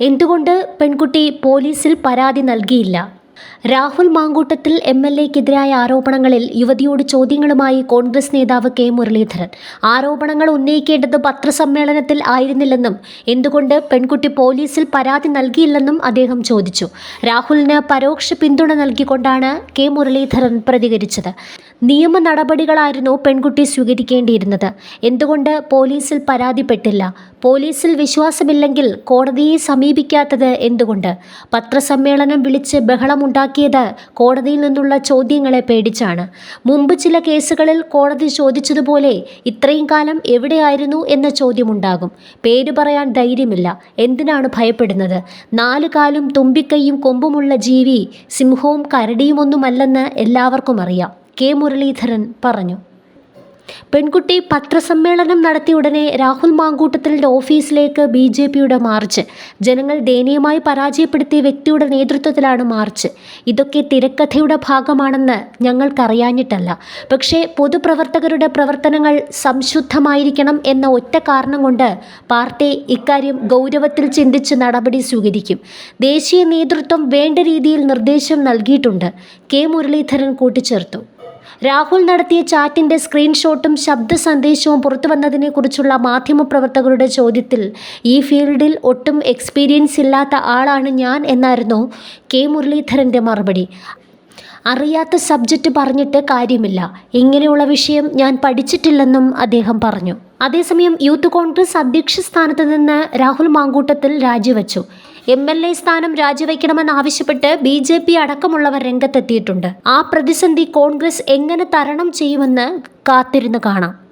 എന്തുകൊണ്ട് പെൺകുട്ടി പോലീസിൽ പരാതി നൽകിയില്ല? രാഹുൽ മാങ്കൂട്ടത്തിൽ എം എൽ എക്കെതിരായ ആരോപണങ്ങളിൽ യുവതിയോട് ചോദ്യങ്ങളുമായി കോൺഗ്രസ് നേതാവ് കെ മുരളീധരൻ. ആരോപണങ്ങൾ ഉന്നയിക്കേണ്ടത് പത്രസമ്മേളനത്തിൽ ആയിരുന്നില്ലെന്നും എന്തുകൊണ്ട് പെൺകുട്ടി പോലീസിൽ പരാതി നൽകിയില്ലെന്നും അദ്ദേഹം ചോദിച്ചു. രാഹുലിന് പരോക്ഷ പിന്തുണ നൽകിക്കൊണ്ടാണ് കെ മുരളീധരൻ പ്രതികരിച്ചത്. നിയമ നടപടികളായിരുന്നു പെൺകുട്ടി സ്വീകരിക്കേണ്ടിയിരുന്നത്. എന്തുകൊണ്ട് പോലീസിൽ പരാതിപ്പെട്ടില്ല? പോലീസിൽ വിശ്വാസമില്ലെങ്കിൽ കോടതിയെ സമീപിക്കാത്തത് എന്തുകൊണ്ട്? പത്രസമ്മേളനം വിളിച്ച് ബഹളമുണ്ടാക്കിയത് കോടതിയിൽ നിന്നുള്ള ചോദ്യങ്ങളെ പേടിച്ചാണ്. മുമ്പ് ചില കേസുകളിൽ കോടതി ചോദിച്ചതുപോലെ ഇത്രയും കാലം എവിടെയായിരുന്നു എന്ന ചോദ്യമുണ്ടാകും. പേര് പറയാൻ ധൈര്യമില്ല. എന്തിനാണ് ഭയപ്പെടുന്നത്? നാല് കാലും തുമ്പിക്കൈയും കൊമ്പുമുള്ള ജീവി സിംഹവും കരടിയുമൊന്നുമല്ലെന്ന് എല്ലാവർക്കും അറിയാം. കെ. മുരളീധരൻ പറഞ്ഞു. പെൺകുട്ടി പത്രസമ്മേളനം നടത്തിയ ഉടനെ രാഹുൽ മാങ്കൂട്ടത്തിലിന്റെ ഓഫീസിലേക്ക് ബി ജെ പിയുടെ മാർച്ച്. ജനങ്ങൾ ദയനീയമായി പരാജയപ്പെടുത്തിയ വ്യക്തിയുടെ നേതൃത്വത്തിലാണ് മാർച്ച്. ഇതൊക്കെ തിരക്കഥയുടെ ഭാഗമാണെന്ന് ഞങ്ങൾക്കറിയാഞ്ഞിട്ടല്ല. പക്ഷേ പൊതുപ്രവർത്തകരുടെ പ്രവർത്തനങ്ങൾ സംശുദ്ധമായിരിക്കണം എന്ന ഒറ്റ കാരണം കൊണ്ട് പാർട്ടി ഇക്കാര്യം ഗൗരവത്തിൽ ചിന്തിച്ച് നടപടി സ്വീകരിക്കും. ദേശീയ നേതൃത്വം വേണ്ട രീതിയിൽ നിർദ്ദേശം നൽകിയിട്ടുണ്ട്. കെ മുരളീധരൻ കൂട്ടിച്ചേർത്തു. രാഹുൽ നടത്തിയ ചാറ്റിന്റെ സ്ക്രീൻഷോട്ടും ശബ്ദ സന്ദേശവും പുറത്തു വന്നതിനെക്കുറിച്ചുള്ള മാധ്യമപ്രവർത്തകരുടെ ചോദ്യത്തിൽ ഈ ഫീൽഡിൽ ഒട്ടും എക്സ്പീരിയൻസ് ഇല്ലാത്ത ആളാണ് ഞാൻ എന്നായിരുന്നു കെ മുരളീധരന്റെ മറുപടി. അറിയാത്ത സബ്ജക്റ്റ് പറഞ്ഞിട്ട് കാര്യമില്ല. ഇങ്ങനെയുള്ള വിഷയം ഞാൻ പഠിച്ചിട്ടില്ലെന്നും അദ്ദേഹം പറഞ്ഞു. അതേസമയം യൂത്ത് കോൺഗ്രസ് അധ്യക്ഷ സ്ഥാനത്ത് നിന്ന് രാഹുൽ മാങ്കൂട്ടത്തിൽ രാജിവെച്ചു. എം എൽ എ സ്ഥാനം രാജിവെക്കണമെന്നാവശ്യപ്പെട്ട് ബി ജെ പി അടക്കമുള്ളവർ രംഗത്തെത്തിയിട്ടുണ്ട്. ആ പ്രതിസന്ധി കോൺഗ്രസ് എങ്ങനെ തരണം ചെയ്യുമെന്ന് കാത്തിരുന്ന് കാണാം.